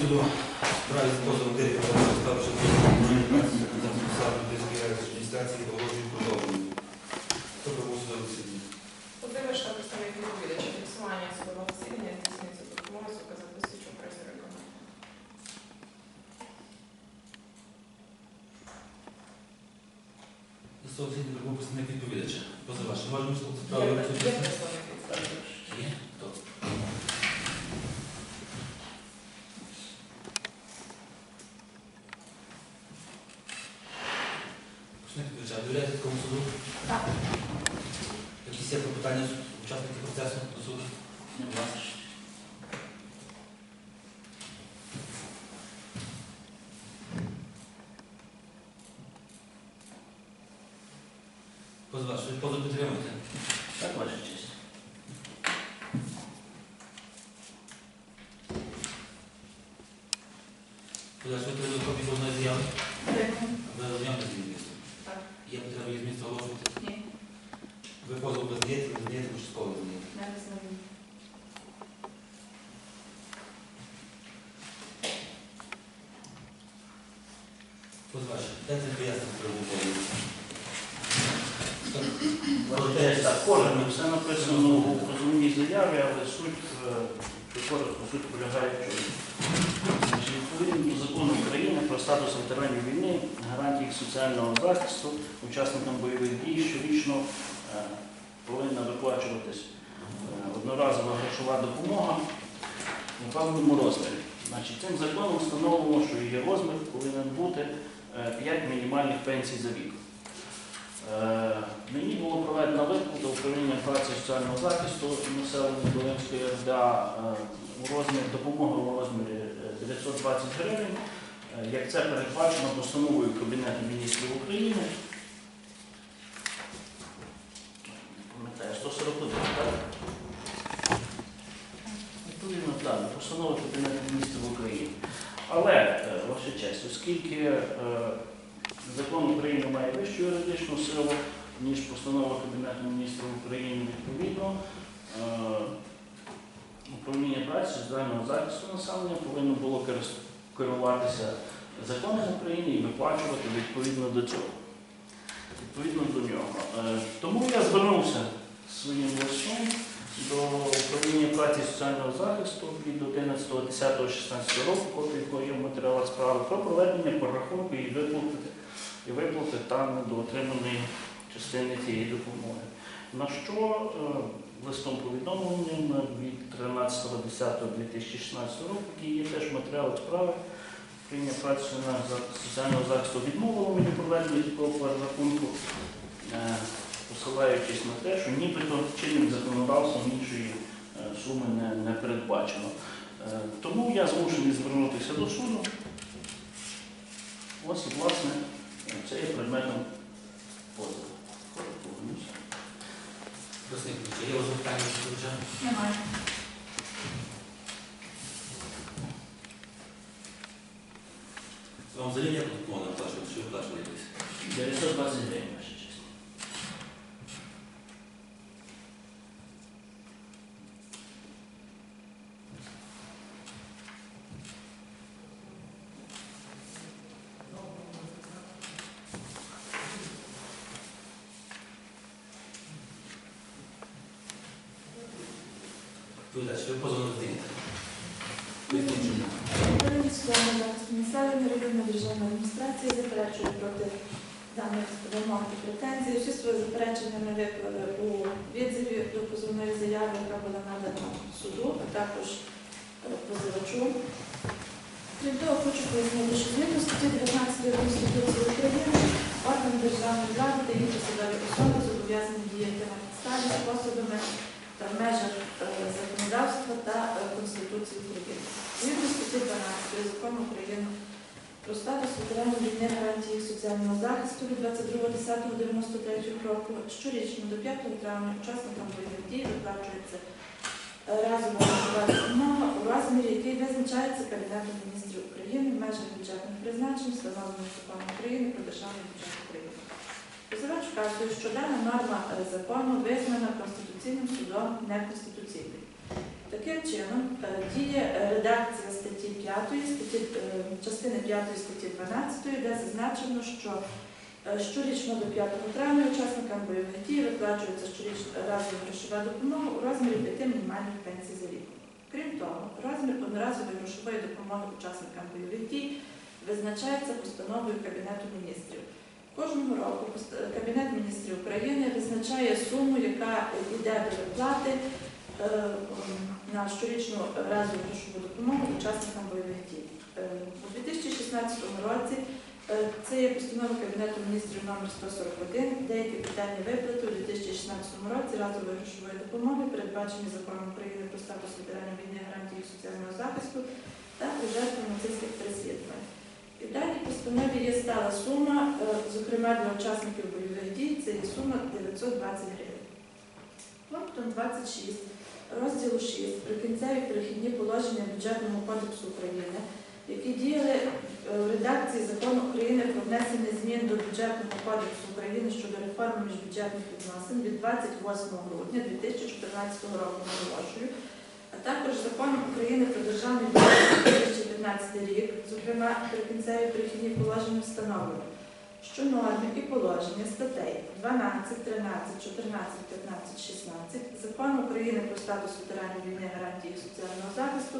буду править способ директора достаточно самым ДСГ с регистрации положить удобно. Кто кому судовый судьи? Подбираешь штаб представителей Губилича, фиксование судового засідання здійснюється за допомогою звукозаписуючого пристрою. Судовий судді другого представника відповідача. Позивач, можемо справи. Є представник відповідач. Є? Хто? Відповідно до закону України про статус ветеранів війни, гарантії їх соціального захисту, учасникам бойових дій щорічно е, повинна виплачуватись е, одноразова грошова допомога у певному розмірі. Значить, цим законом встановлено, що її розмір повинен бути 5 мінімальних пенсій за вік. Е, Мені було проведено виплата управління праці соціального захисту населення Долинської РДА е, у розмірі допомоги у розмірі е, 920 гривень, е, як це передбачено постановою Кабінету міністрів України. Пам'ятаю, 141, так? Відповідно, так, постанова Кабінету міністрів України. Але, ваша честь, оскільки Закон України має вищу юридичну силу, ніж постанова Кабінету міністрів України відповідно. е, Управління праці соціального захисту населення повинно було керуватися законом України і виплачувати відповідно до цього. Відповідно до нього. Е, Тому я звернувся своїм листом до управління праці соціального захисту від 11.10.16 року, копію якого є в матеріалах справи, про проведення порахунку і виплати і виплати там до отриманої частини цієї допомоги. На що е, листом повідомленням від 13.10.2016 року, який є теж матеріал справи, прийняв праці на соціального захисту відмовило мені проведення такого перерахунку, е, посилаючись на те, що нібито чинним законодавством іншої е, суми не, не передбачено. Тому я змушений звернутися до суду. Ось власне. Це є предметом позову. Коротко вернуся. Представник відповідача, є у вас запитання до відповідача? Немає. Вам взагалі ніяк допомога не оплачувати, що ви оплачували якось? 920 гривень, ваша честь. Відповідач, ви позов не здаєте? Поясніть, чому? Українського захисту населення районна державна адміністрація заперечує проти даних вимог і претензій. Всі свої заперечення ми виклали у відзиві до позовної заяви, яка була надана суду, а також е, позивачу. Крім того, хочу пояснити, що згідно статті 19 Конституції України орган державної влади та їх посадові особи зобов'язані діяти на підставі способами та в межах е, законодавства та е, Конституції України. Згідно статті 12 закону України про статус ветеранів війни гарантії соціального захисту від 22.10.93 року щорічно до 5 травня учасникам бойових дій виплачується е, разова допомога у розмірі, який визначається Кабінетом міністрів України в межах бюджетних призначень, встановлених законом України про державний бюджет України. Позивач вказує, що дана норма е, закону визнана Конституційним судом неконституційною. Таким чином е, діє редакція статті 5, статті, е, частини 5 статті 12, де зазначено, що е, щорічно до 5 травня учасникам бойових дій виплачується щорічна разова грошова допомога у розмірі 5 мінімальних пенсій за рік. Крім того, розмір одноразової грошової допомоги учасникам бойових дій визначається постановою Кабінету міністрів. Кожного року Кабінет міністрів України визначає суму, яка йде до виплати на щорічну разову грошову допомогу учасникам бойових дій. Е, У 2016 році е, це є постанова Кабінету міністрів номер 141 деякі питання виплати у 2016 році разової грошової допомоги, передбачені законом України про статус ветеранів війни, гарантії соціального захисту та жертв нацистських переслідувань. І в даній постанові є стала сума, е, зокрема для учасників бойових дій, це є сума 920 гривень. Пунктом 26 розділу 6 прикінцеві перехідні положення бюджетного кодексу України, які діяли е, в редакції закону України про внесення змін до бюджетного кодексу України щодо реформи міжбюджетних відносин від 28 грудня 2014 року наголошую, а також законом України про державний бюджет на 2015 рік, зокрема прикінцеві перехідні положення встановлено, що норми і положення статей 12, 13, 14, 15, 16 Закону України про статус ветеранів війни, гарантії соціального захисту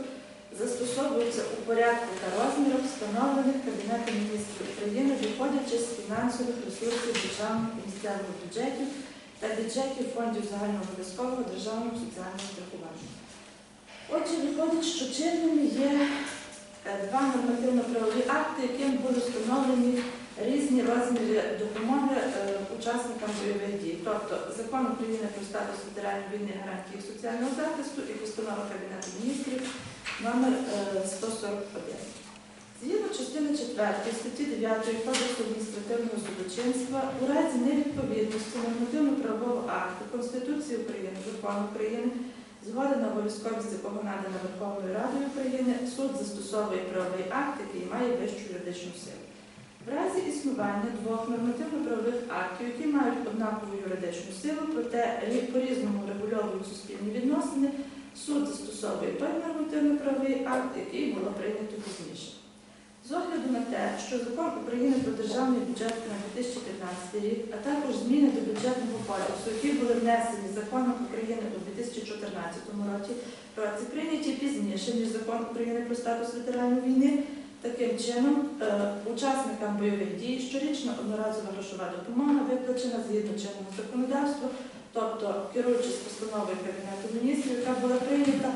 застосовуються у порядку та розмірах, встановлених Кабінетом міністрів України, виходячи з фінансових ресурсів державних і місцевих бюджетів та бюджетів фондів загальнообов'язкового державного соціального страхування. Отже, виходить, що чинними є е, два нормативно-правові акти, яким були встановлені різні розміри допомоги е, учасникам бойових дій, тобто закон України про статус ветеранів війни, гарантії соціального захисту і постанова Кабінету міністрів номер е, 141. Згідно частини 4 статті 9 Кодексу адміністративного судочинства у разі невідповідності нормативно-правового акту Конституції України, Закону України, згода на обов'язковість якого надана Верховною Радою України, суд застосовує правовий акт, який має вищу юридичну силу. В разі існування двох нормативно-правових актів, які мають однакову юридичну силу, проте рі- по-різному регульовують суспільні відносини, суд застосовує той нормативно-правовий акт, який було прийнято пізніше. З огляду на те, що закон України про державний бюджет на 2015 рік, а також зміни до бюджетного кодексу, які були внесені законом України у 2014 році, році прийняті пізніше, ніж закон України про статус ветеранів війни, Таким чином, е, учасникам бойових дій щорічна одноразова грошова допомога виплачена згідно чинного законодавства, тобто керуючись постановою Кабінету міністрів, яка була прийнята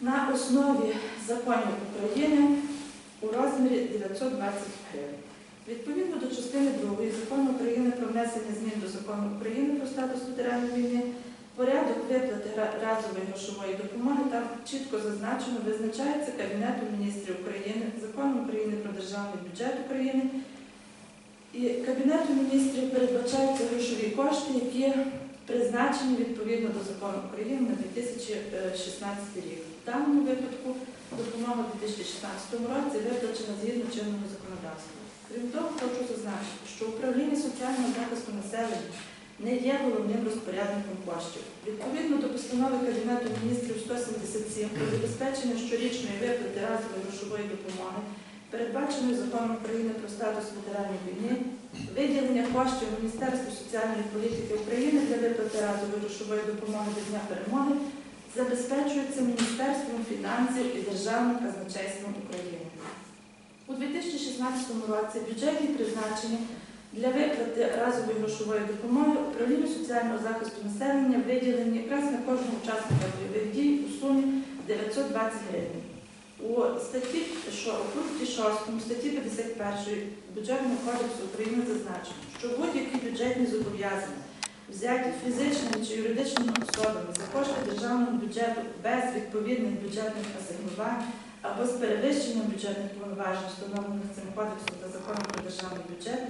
на основі законів України у розмірі 920 гривень. Відповідно до частини 2 закону України про внесення змін до закону України про статус ветеранів війни, виплати ра- разової грошової допомоги там чітко зазначено визначається Кабінетом міністрів України, законом України про державний бюджет України. І Кабінетом міністрів передбачаються грошові кошти, які призначені відповідно до закону України на 2016 рік. В даному випадку допомога у 2016 році виплачена згідно чинного законодавства. Крім того, хочу зазначити, що управління соціального захисту населення не є головним розпорядником коштів. Відповідно до постанови Кабінету міністрів 177 про забезпечення щорічної виплати разової грошової допомоги, передбаченої законом України про статус ветеранів війни, виділення коштів Міністерству соціальної політики України для виплати разової грошової допомоги до Дня перемоги забезпечується Міністерством фінансів і Державним казначейством України. У 2016 році бюджетні призначення для виплати разової грошової допомоги управлінню соціального захисту населення виділені якраз на кожного учасника бойових дій у сумі 920 гривень. У статті, що у пункті 6 статті 51 бюджетного кодексу України зазначено, що будь-які бюджетні зобов'язання, взяті фізичними чи юридичними особами за кошти державного бюджету без відповідних бюджетних асигнувань або з перевищенням бюджетних повноважень, встановлених цим кодексом та законом про державний бюджет,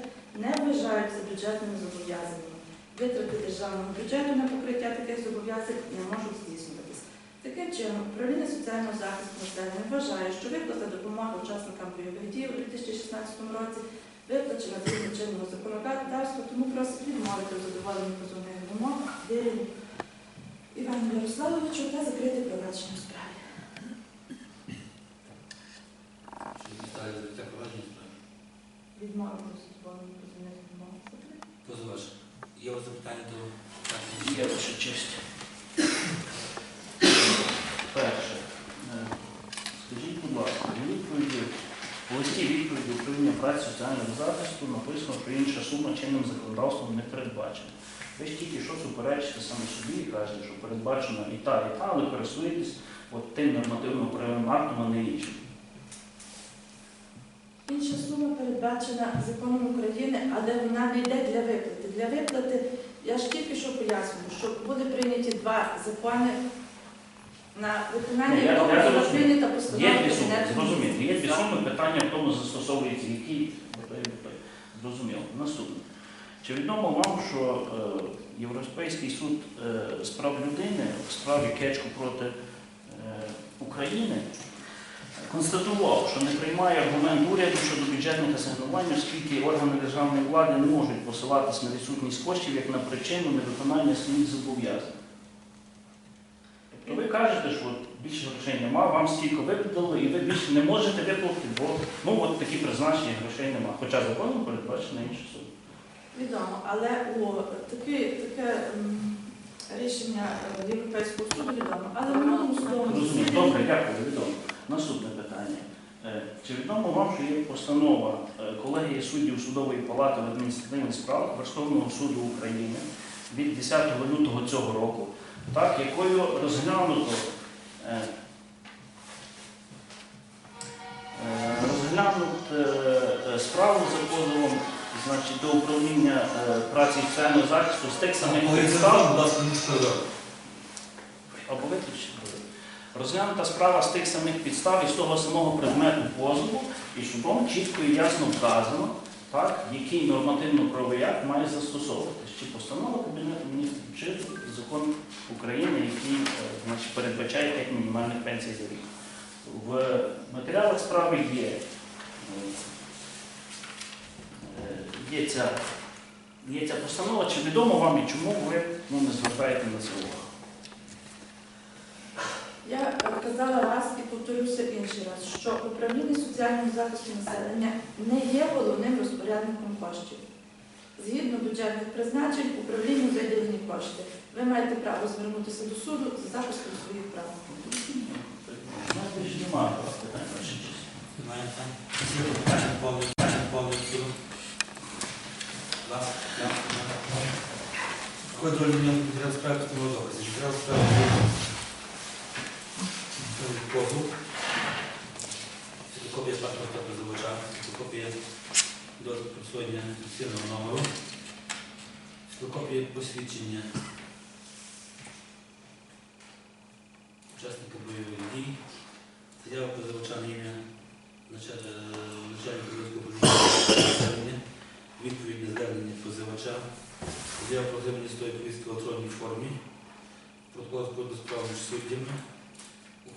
не вважаються бюджетними зобов'язаннями. Витрати державного бюджету на покриття таких зобов'язань не можуть здійснюватися. Таким чином, управління соціального захисту населення вважає, що виплата допомоги учасникам бойових дій у 2016 році виплачена згідно чинного законодавства, тому просить відмовити в задоволенні позовних вимог вірені. Івану Ярославовичу та закрити провадження у справі. Чи провадження справи? Відмову судовому. Позивач. Є у вас запитання до Є ваша честь. Перше. Е, Скажіть, будь ласка, у відповіді, у листі відповіді управління праці соціального захисту написано, що інша сума чинним законодавством не передбачена. Ви ж тільки що суперечите саме собі і кажете, що передбачено і та, і та, але користуєтесь от тим нормативно-правовим актом, а не іншим. Передбачена законом України, але вона не йде для виплати. Для виплати, я ж тільки що пояснюю, що буде прийняті два закони на виконання я- була прийнята постанова Кабінету зрозуміло. Є дві питання в тому застосовується, які зрозуміло. Наступне. Чи відомо вам, що е, Європейський суд е, з прав людини в справі Кечку проти е, України констатував, що не приймає аргумент уряду щодо бюджетних асигнувань, оскільки органи державної влади не можуть посилатись на відсутність коштів як на причину невиконання своїх зобов'язань. Тобто ви кажете, що от більше грошей нема, вам стільки виплатили, і ви більше не можете виплатити, бо ну от такі призначення грошей нема. Хоча законом передбачено інше суд. Відомо, але у таке, таке м, рішення Європейського суду відомо. Але в минулому судовому Розумію. Добре, дякую, відомо. Наступне питання. Е, Чи відомо вам, що є постанова е, колегії суддів судової палати в адміністративних справах Верховного суду України від 10 лютого цього року, так, якою розглянуто е, розглянуто справу за позовом значить, до управління праці і соціального захисту з тих самих підстав. Або виключити. Розглянута справа з тих самих підстав і з того самого предмету позову, і судом чітко і ясно вказано, так, який нормативно-правовий акт має застосовуватись. Чи постанова Кабінету міністрів, чи закон України, який е, значить, передбачає 5 мінімальних пенсій за рік. В матеріалах справи є, е, е, є, ця, є ця постанова, чи відомо вам і чому ви ну, не звертаєте на це увагу? Я казала раз і повторюся інший раз, що управління соціального захисту населення не є головним розпорядником коштів. Згідно бюджетних призначень, управлінню виділені кошти. Ви маєте право звернутися до суду за захистом своїх прав. Немає питань, ваша честь. Немає там. Всі питання повні, питання повні суду. Будь ласка, я. Какой роль у него материал справи постанови доказу? Справи позов. Фотокопія паспорта позивача, фотокопія довідки про присвоєння фіксованого номеру, фотокопія посвідчення учасника бойових дій, заява позивача на ім'я начальника поліції, відповідь звернення позивача, заява про з тої повістки в електронній формі, протокол складу справ між суддями,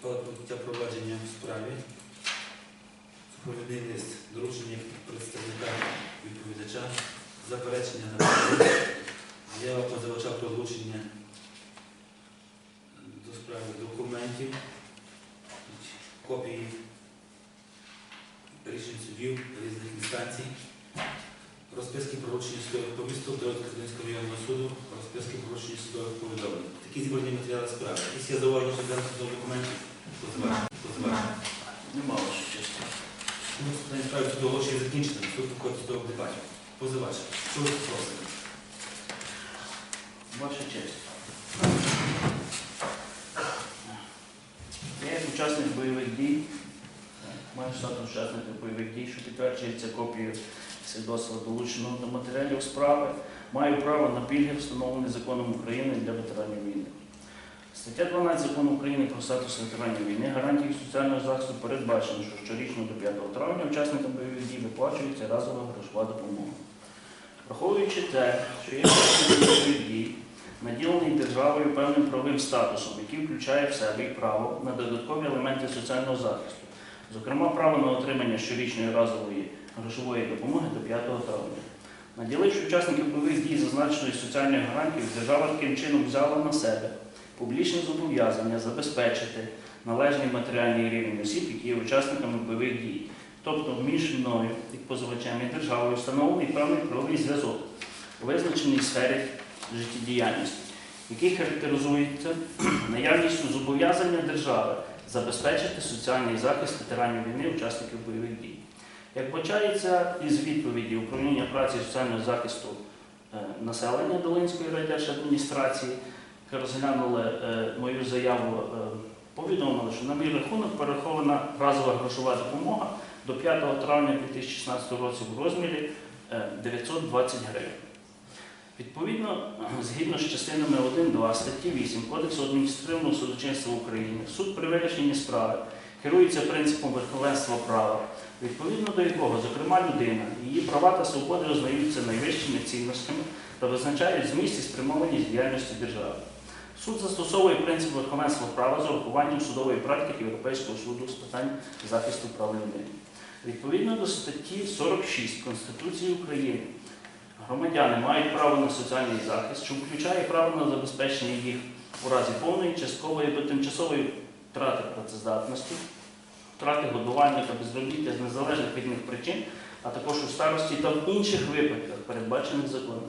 ухвала провадження в справі, супровідний лист, доручення представника відповідача, заперечення на заява позивача про долучення до справи документів, копії рішень судів різних інстанцій, розписки про вручення судових повісток до Катеринського районного суду, розписки про вручення судових повідомлень. Такі зібрані матеріали справи. Якісь є зауваження даних документів? Нема. Ну, питання справи суду закінчено. Суд виходить судових дебатів. Позивач. Що ви просите? Ваша честь. Я як учасник бойових дій, маю статус учасника бойових дій, що підтверджується копією свідоцтва долученого до матеріалів справи, маю право на пільги, встановлені законом України для ветеранів війни. Стаття 12 закону України про статус ветеранів війни гарантії соціального захисту передбачено, що щорічно до 5 травня учасникам бойових дій виплачується разова грошова допомога. Враховуючи те, що є бойових дій, наділений державою певним правовим статусом, який включає в себе і право на додаткові елементи соціального захисту, зокрема право на отримання щорічної разової грошової допомоги до 5 травня. Наділивши учасників бойових дій зазначеної соціальної гарантії, держава таким чином взяла на себе публічне зобов'язання забезпечити належний матеріальний рівень осіб, які є учасниками бойових дій. Тобто між мною і позивачем і державою встановлений певний правовий зв'язок у визначеній сфері життєдіяльності, який характеризується наявністю зобов'язання держави забезпечити соціальний захист ветеранів війни, учасників бойових дій. Як бачається із відповіді управління праці і соціального захисту е, населення Долинської райдержадміністрації, яке розглянули е, мою заяву, е, повідомили, що на мій рахунок перерахована разова грошова допомога до 5 травня 2016 року в розмірі е, 920 гривень. Відповідно, згідно з частинами 1.2 статті 8 Кодексу адміністративного судочинства України, суд при вирішенні справи керується принципом верховенства права, відповідно до якого, зокрема, людина, її права та свободи визнаються найвищими цінностями та визначають зміст і спрямованість діяльності держави. Суд застосовує принцип верховенства права з урахуванням судової практики Європейського суду з питань захисту прав людини. Відповідно до статті 46 Конституції України, громадяни мають право на соціальний захист, що включає право на забезпечення їх у разі повної, часткової або тимчасової втрати працездатності, втрати годування та безробіття з незалежних від них причин, а також у старості та в інших випадках, передбачених законом.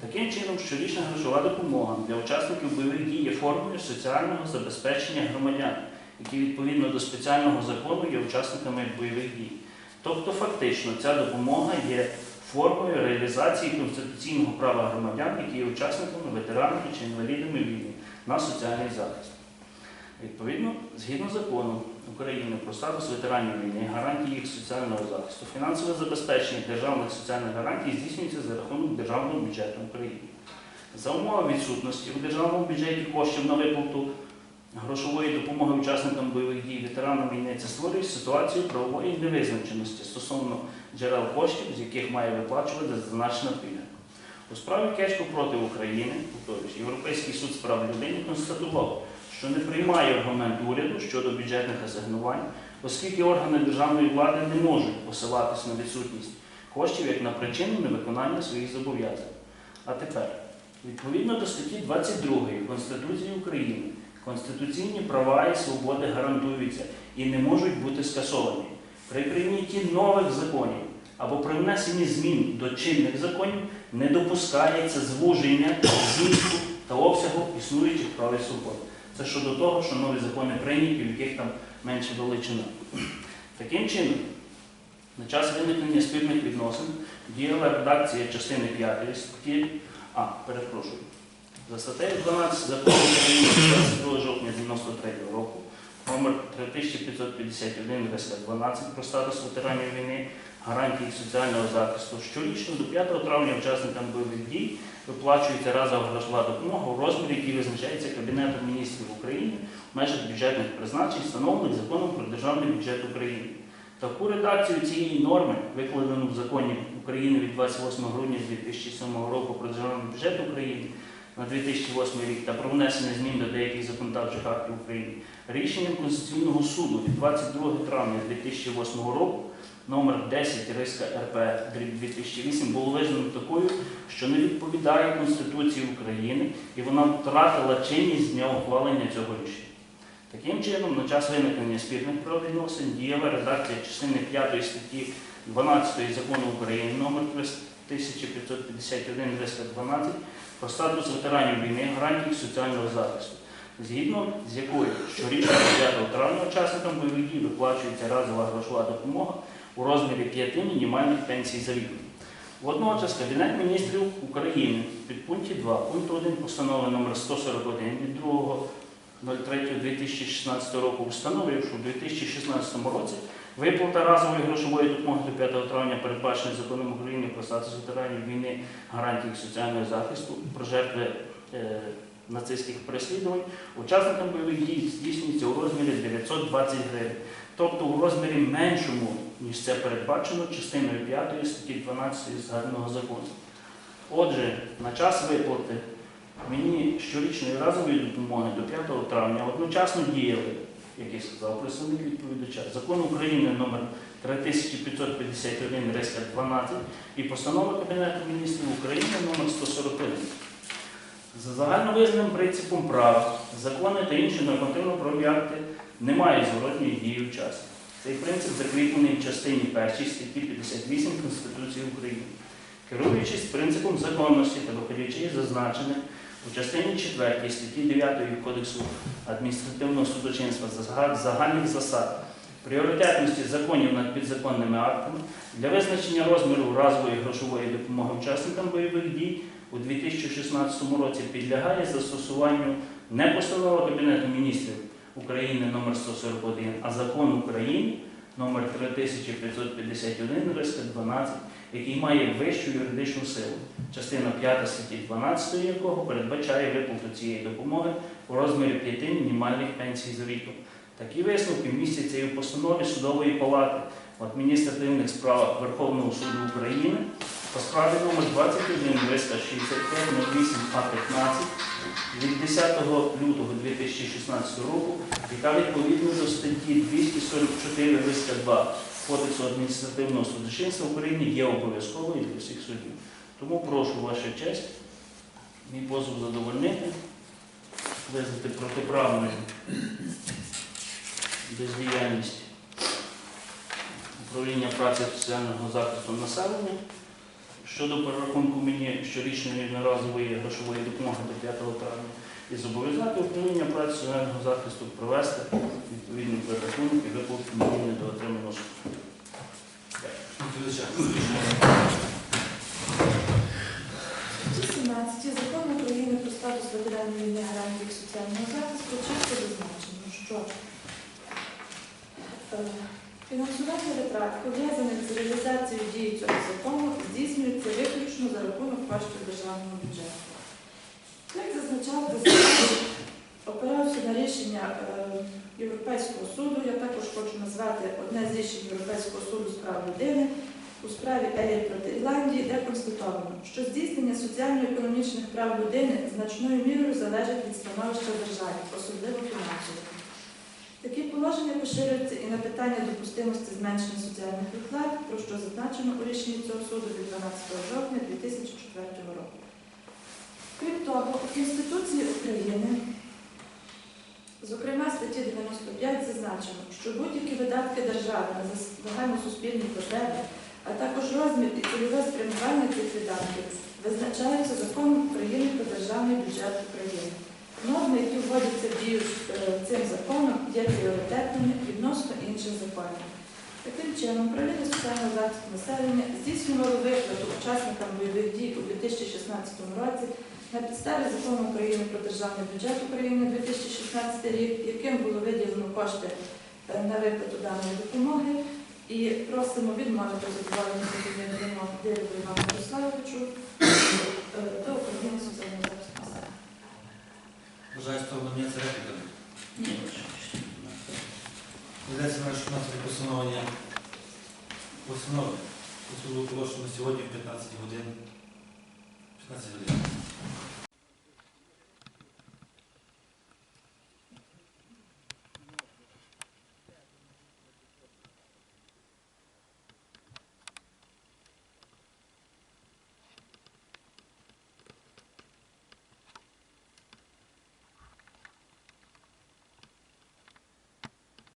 Таким чином, щорічна грошова допомога для учасників бойових дій є формою соціального забезпечення громадян, які відповідно до спеціального закону є учасниками бойових дій. Тобто, фактично, ця допомога є формою реалізації конституційного права громадян, які є учасниками, ветеранами чи інвалідами війни на соціальний захист. Відповідно, згідно закону України про статус ветеранів війни, гарантії їх соціального захисту, фінансове забезпечення державних соціальних гарантій здійснюється за рахунок державного бюджету України. За умови відсутності у державному бюджеті коштів на виплату грошової допомоги учасникам бойових дій ветеранам війни це створює ситуацію правової невизначеності стосовно джерел коштів, з яких має виплачувати зазначена пільга. У справі Кечко проти України, повторюсь, Європейський суд з прав людини констатував, що не приймає аргумент уряду щодо бюджетних асигнувань, оскільки органи державної влади не можуть посилатися на відсутність коштів як на причину невиконання своїх зобов'язань. А тепер, відповідно до статті 22 Конституції України, конституційні права і свободи гарантуються і не можуть бути скасовані. При прийнятті нових законів або при внесенні змін до чинних законів не допускається звуження змісту та обсягу існуючих прав і свобод. Це щодо того, що нові закони прийняті, в яких там менше величина. Таким чином, на час виникнення спірних відносин діяла редакція частини 5 статті, а, перепрошую, за статтею 12 закону України 22 жовтня 93 року, номер 3551 12 про статус ветеранів війни, гарантії соціального захисту, щорічно до 5 травня учасникам бойових дій виплачується разова грошова допомога у розмірі, який визначається Кабінетом міністрів України в межах бюджетних призначень, встановлених законом про державний бюджет України. Таку редакцію цієї норми, викладену в законі України від 28 грудня 2007 року про державний бюджет України на 2008 рік та про внесення змін до деяких законодавчих актів України, рішенням Конституційного суду від 22 травня 2008 року номер 10 риска РП 2008 було визнано такою, що не відповідає Конституції України, і вона втратила чинність з дня ухвалення цього рішення. Таким чином, на час виникнення спірних правовідносин дієва редакція частини 5 статті 12 закону України номер 1551 12 про статус ветеранів війни, гарантії соціального захисту, згідно з якою щорічно 9 травня учасникам бойових дій виплачується разова грошова допомога у розмірі 5 мінімальних пенсій за віком. Водночас Кабінет міністрів України під пункті 2 пункту 1 постанови номер 141 від 2.03.2016 року встановив, що в 2016 році виплата разової грошової допомоги до 5 травня передбачена законом України про статус ветеранів війни, гарантії соціального захисту про жертви е, нацистських переслідувань учасникам бойових дій здійснюється у розмірі 920 гривень, тобто у розмірі меншому, ніж це передбачено частиною 5 статті 12 згаданого закону. Отже, на час виплати мені щорічної разової допомоги до 5 травня одночасно діяли, як я сказав, представник відповідача, закон України номер 3551 12 і постанова Кабінету міністрів України номер 141. За загальновизнаним принципом права, закони та інші нормативно-правові акти не мають зворотньої дії в часі. Цей принцип закріплений в частині 1 статті 58 Конституції України. Керуючись принципом законності та виходячи із зазначених у частині 4 статті 9 Кодексу адміністративного судочинства загальних засад пріоритетності законів над підзаконними актами для визначення розміру разової грошової допомоги учасникам бойових дій у 2016 році підлягає застосуванню не постанова Кабінету міністрів України номер 141, а закон України номер 3551 риска 12, який має вищу юридичну силу, частина 5 статті 12 якого передбачає виплату цієї допомоги у розмірі 5 мінімальних пенсій за віком. Такі висновки містяться і в постанові судової палати в адміністративних справах Верховного суду України по справі номер 21 365 а 15 від 10 лютого 2016 року, яка відповідно до статті 244 риска 2 Кодексу адміністративного судочинства України є обов'язковою для всіх суддів. Тому прошу ваша честь мій позов задовольнити, визнати протиправною бездіяльність управління праці соціального захисту населення щодо перерахунку мені щорічної одноразової грошової допомоги до 5 травня. І зобов'язати управління праці соціального захисту провести відповідний перерахунок і виплату мені до отриманого суду. Відповідача. 18 закону України про статус ветеранів війни гарантії соціального захисту чітко зазначено, що е, фінансування витрат, пов'язаних з реалізацією дії цього закону, здійснюється виключно за рахунок коштів державного бюджету. Як зазначав опирався на рішення е, Європейського суду, я також хочу назвати одне з рішень Європейського суду з прав людини у справі Елі проти Ірландії, де констатовано, що здійснення соціально-економічних прав людини значною мірою залежить від становища держави, особливо фінансового. Такі положення поширюються і на питання допустимості зменшення соціальних виплат, про що зазначено у рішенні цього суду від 12 жовтня 2004 року. Крім того, у Конституції України, зокрема статті 95, зазначено, що будь-які видатки держави на загальносуспільні потреби а також розмір і цільове спрямування цих видатків визначаються законом України про державний бюджет України. Норми, які вводяться в дію е, цим законом, є пріоритетними відносно інших законів. Таким чином, управління соціального захисту населення здійснювало виплату учасникам бойових дій у 2016 році на підставі закону України про державний бюджет України 2016 рік, яким було виділено кошти е, на виплату даної допомоги. І просимо відмовити задоволення задоволення вимог Дереву Івану Ярославовичу е, до управління соціального захисту населення. Бажаю ставлення це репліка. Ні. Йдеться на 16 постановлення постанови. Суду оголошено сьогодні в 15 годин. 15 годин.